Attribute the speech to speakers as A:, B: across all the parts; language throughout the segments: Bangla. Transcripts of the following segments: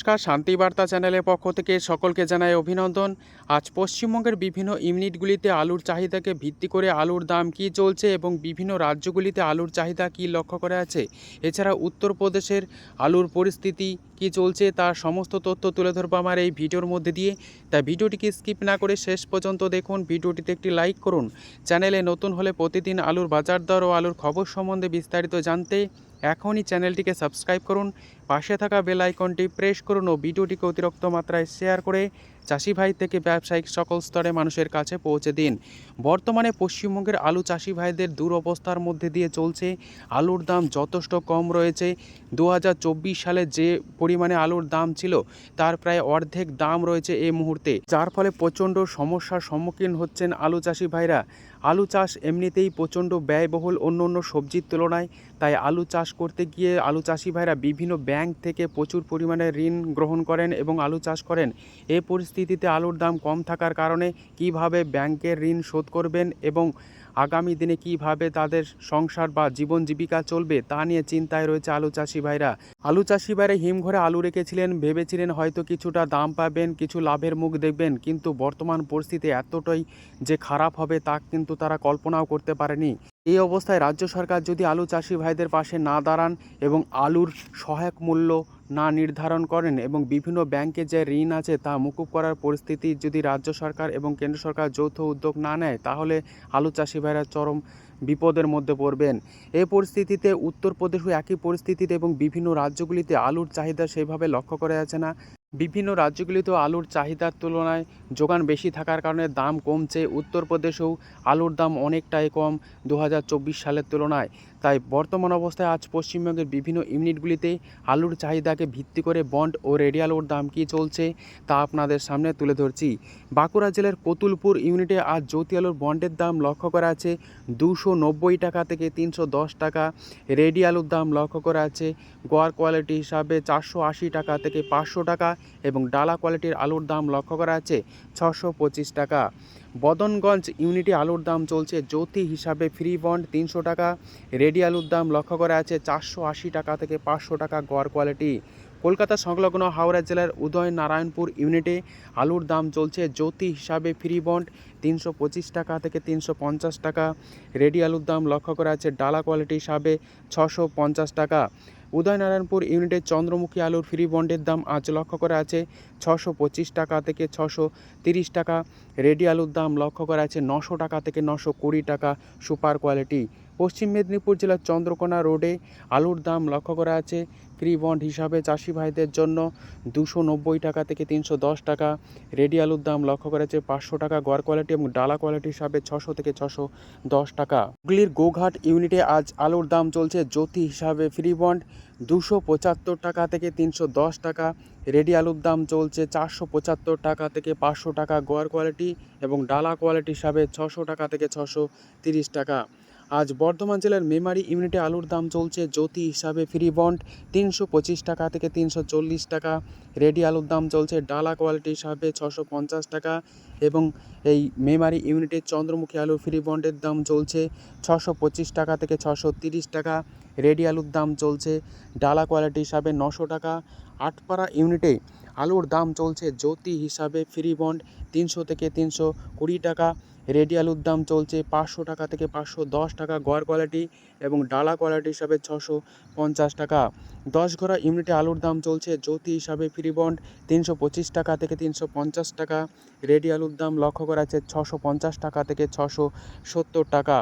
A: নমস্কার শান্তিবার্তা চ্যানেলের পক্ষ থেকে সকলকে জানাই অভিনন্দন। আজ পশ্চিমবঙ্গের বিভিন্ন ইউনিটগুলিতে আলুর চাহিদাকে ভিত্তি করে আলুর দাম কী চলছে এবং বিভিন্ন রাজ্যগুলিতে আলুর চাহিদা কী লক্ষ্য করা আছে? এছাড়া উত্তরপ্রদেশের আলুর পরিস্থিতি কী চলছে তার সমস্ত তথ্য তুলে ধরবো আমার এই ভিডিওর মধ্যে দিয়ে। তাই ভিডিওটিকে স্কিপ না করে শেষ পর্যন্ত দেখুন, ভিডিওটিতে একটি লাইক করুন। চ্যানেলে নতুন হলে প্রতিদিন আলুর বাজার দর ও আলুর খবর সম্বন্ধে বিস্তারিত জানতে এখনই চ্যানেলটিকে সাবস্ক্রাইব করুন। পাশে থাকা বেল আইকনটি প্রেস করুন ও ভিডিওটিকে অতিরিক্ত মাত্রায় শেয়ার করে চাষি ভাই থেকে ব্যবসায়িক সকল স্তরে মানুষের কাছে পৌঁছে দিন। বর্তমানে পশ্চিমবঙ্গের আলু চাষি ভাইদের দুরবস্থার মধ্যে দিয়ে চলছে। আলুর দাম যথেষ্ট কম রয়েছে। দু হাজার চব্বিশ সালে যে পরিমাণে আলুর দাম ছিল, তার প্রায় অর্ধেক দাম রয়েছে এই মুহূর্তে। যার ফলে প্রচণ্ড সমস্যার সম্মুখীন হচ্ছেন আলু চাষি ভাইরা আলু চাষ এমনিতেই প্রচণ্ড ব্যয়বহুল অন্য অন্য সবজির তুলনায়। তাই আলু চাষ করতে গিয়ে আলু চাষি ভাইরা বিভিন্ন ব্যাংক থেকে প্রচুর পরিমাণে ঋণ গ্রহণ করেন এবং আলু চাষ করেন। এই পরিস্থিতিতে আলুর দাম কম থাকার কারণে কীভাবে ব্যাংকের ঋণ শোধ করবেন এবং আগামী দিনে কীভাবে তাদের সংসার বা জীবন জীবিকা চলবে তা নিয়ে চিন্তায় রয়েছে আলু চাষি ভাইরা। আলু চাষি ভাইরা হিমঘরে আলু রেখেছিলেন, ভেবেছিলেন হয়তো কিছুটা দাম পাবেন, কিছু লাভের মুখ দেখবেন, কিন্তু বর্তমান পরিস্থিতি এতটাই যে খারাপ হবে তা কিন্তু তারা কল্পনাও করতে পারেনি। এই অবস্থায় রাজ্য সরকার যদি আলু চাষি ভাইদের পাশে না দাঁড়ান এবং আলুর সহায়ক মূল্য না নির্ধারণ করেন এবং বিভিন্ন ব্যাংকে যে ঋণ আছে তা মুকুব করার পরিস্থিতি যদি রাজ্য সরকার এবং কেন্দ্র সরকার যৌথ উদ্যোগ না নেয়, তাহলে আলু চাষি ভাইরা চরম বিপদের মধ্যে পড়বেন। এই পরিস্থিতিতে উত্তরপ্রদেশও একই পরিস্থিতিতে এবং বিভিন্ন রাজ্যগুলিতে আলুর চাহিদা সেইভাবে লক্ষ্য করা যাচ্ছে না। বিভিন্ন রাজ্যগুলিতেও আলুর চাহিদার তুলনায় যোগান বেশি থাকার কারণে দাম কমছে। উত্তরপ্রদেশেও আলুর দাম অনেকটাই কম দু হাজার চব্বিশ সালের তুলনায়। তাই বর্তমান অবস্থায় আজ পশ্চিমবঙ্গের বিভিন্ন ইউনিটগুলিতে আলুর চাহিদাকে ভিত্তি করে বন্ড ও রেডি আলুর দাম কী চলছে তা আপনাদের সামনে তুলে ধরছি। বাঁকুড়া জেলার কতুলপুর ইউনিটে আজ জ্যোতি আলুর বন্ডের দাম লক্ষ্য করা আছে দুশো নব্বই টাকা থেকে তিনশো দশ টাকা। রেডি আলুর দাম লক্ষ্য করা আছে গোয়ার কোয়ালিটি হিসাবে চারশো আশি টাকা থেকে পাঁচশো টাকা এবং ডালা কোয়ালিটির আলুর দাম লক্ষ্য করা আছে ছশো পঁচিশ টাকা। বদনগঞ্জ ইউনিটে আলুর দাম চলছে জ্যোতি হিসাবে ফ্রি বন্ড তিনশো টাকা। রেডি আলুর দাম লক্ষ্য করা আছে চারশো আশি টাকা থেকে পাঁচশো টাকা গড় কোয়ালিটি। কলকাতা সংলগ্ন হাওড়া জেলার উদয় নারায়ণপুর ইউনিটে আলুর দাম চলছে জ্যোতি হিসাবে ফ্রি বন্ড তিনশো পঁচিশ টাকা থেকে তিনশো পঞ্চাশ টাকা। রেডি আলুর দাম লক্ষ্য করা আছে ডালা কোয়ালিটি হিসাবে ছশো পঞ্চাশ টাকা। উদয়নারায়ণপুর ইউনিটের চন্দ্রমুখী আলুর ফ্রি বন্ডের দাম আজ লক্ষ্য করা আছে ছশো পঁচিশ টাকা থেকে ছশো তিরিশ টাকা। রেডি আলুর দাম লক্ষ্য করা আছে নশো টাকা থেকে নশো কুড়ি টাকা। সুপার কোয়ালিটি পশ্চিম মেদিনীপুর জেলার চন্দ্রকোনা রোডে আলুর দাম লক্ষ্য করা আছে। ফ্রি বন্ড হিসাবে চাষি ভাইদের জন্য দুশো নব্বই টাকা থেকে তিনশো দশ টাকা। রেডি আলুর দাম লক্ষ্য করা আছে পাঁচশো টাকা গড় কোয়ালিটি এবং ডালা কোয়ালিটি হিসাবে ছশো থেকে ছশো দশ টাকা। হুগলির গোঘাট ইউনিটে আজ আলুর দাম চলছে জ্যোতি হিসাবে ফ্রি বন্ড দুশো পঁচাত্তর টাকা থেকে তিনশো দশ টাকা। রেডি আলুর দাম চলছে চারশো পঁচাত্তর টাকা থেকে পাঁচশো টাকা গোয়ার কোয়ালিটি এবং ডালা কোয়ালিটি হিসাবে ছশো টাকা থেকে ছশো তিরিশ টাকা। আজ বর্ধমান জেলার মেমারি ইউনিটে আলুর দাম চলছে জ্যোতি হিসাবে ফ্রি বন্ড তিনশো পঁচিশ টাকা থেকে তিনশো চল্লিশ টাকা। রেডি আলুর দাম চলছে ডালা কোয়ালিটি হিসাবে ছশো পঞ্চাশ টাকা এবং এই মেমারি ইউনিটের চন্দ্রমুখী আলুর ফ্রি বন্ডের দাম চলছে ছশো পঁচিশ টাকা থেকে ছশো তিরিশ টাকা। রেডি আলুর দাম চলছে ডালা কোয়ালিটি হিসাবে নশো টাকা। আটপাড়া ইউনিটে আলুর দাম চলছে জ্যোতি হিসাবে ফ্রি বন্ড তিনশো থেকে তিনশো কুড়ি টাকা। রেডি আলুর দাম চলছে পাঁচশো টাকা থেকে পাঁচশো দশ টাকা গড় কোয়ালিটি এবং ডালা কোয়ালিটি হিসাবে ছশো পঞ্চাশ টাকা। দশ ঘোড়া ইউনিটে আলুর দাম চলছে জ্যোতি হিসাবে ফ্রি বন্ড তিনশো পঁচিশ টাকা থেকে তিনশো পঞ্চাশ টাকা। রেডি আলুর দাম লক্ষ্য করা আছে ছশো পঞ্চাশ টাকা থেকে ছশো সত্তর টাকা।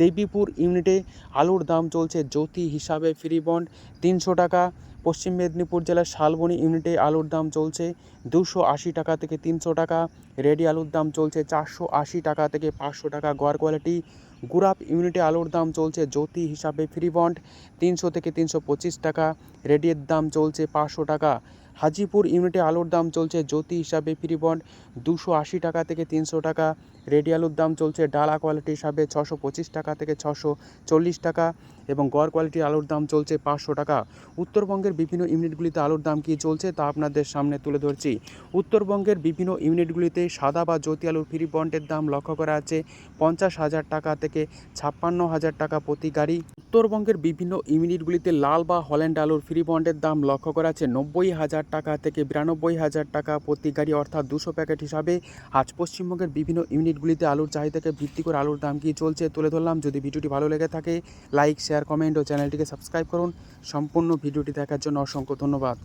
A: দেবীপুর ইউনিটে আলুর দাম চলছে জ্যোতি হিসাবে ফ্রি বন্ড তিনশো টাকা। পশ্চিম মেদিনীপুর জেলার শালবনী ইউনিটে আলুর দাম চলছে দুশো আশি টাকা থেকে তিনশো টাকা। রেডি আলুর দাম চলছে চারশো আশি টাকা থেকে পাঁচশো টাকা গড় কোয়ালিটি গুরাপ ইউনিটে আলুর দাম চলছে জ্যোতি হিসাবে ফ্রি বন্ড তিনশো থেকে তিনশো পঁচিশ টাকা রেডিয়ের দাম চলছে পাঁচশো টাকা। হাজিপুর ইউনিটে আলুর দাম চলছে জ্যোতি হিসাবে ফ্রি বন্ড দুশো আশি টাকা থেকে তিনশো টাকা। রেডি আলুর দাম চলছে ডালা কোয়ালিটি হিসাবে ছশো পঁচিশ টাকা থেকে ছশো চল্লিশ টাকা এবং গড় কোয়ালিটির আলুর দাম চলছে পাঁচশো টাকা। উত্তরবঙ্গের বিভিন্ন ইউনিটগুলিতে আলুর দাম কী চলছে তা আপনাদের সামনে তুলে ধরছি। উত্তরবঙ্গের বিভিন্ন ইউনিটগুলিতে সাদা বা জ্যোতি আলুর ফ্রি বন্ডের দাম লক্ষ্য করা আছে। পঞ্চাশ হাজার টাকা থেকে ছাপ্পান্ন হাজার টাকা প্রতি গাড়ি। উত্তরবঙ্গের বিভিন্ন ইউনিটগুলিতে লাল বা হল্যান্ড আলুর ফ্রি বন্ডের দাম লক্ষ্য করা আছে নব্বই হাজার টাকা থেকে বিরানব্বই হাজার টাকা প্রতি গাড়ি, অর্থাৎ দুশো প্যাকেট হিসাবে আজ পশ্চিমবঙ্গের বিভিন্ন ইউনিটগুলিতে আলুর চাহিদাকে ভিত্তি করে আলুর দাম কী চলছে তুলে ধরলাম। যদি ভিডিওটি ভালো লেগে থাকে, লাইক, শেয়ার, কমেন্ট ও চ্যানেলটিকে সাবস্ক্রাইব করুন। সম্পূর্ণ ভিডিওটি দেখার জন্য অসংখ্য ধন্যবাদ।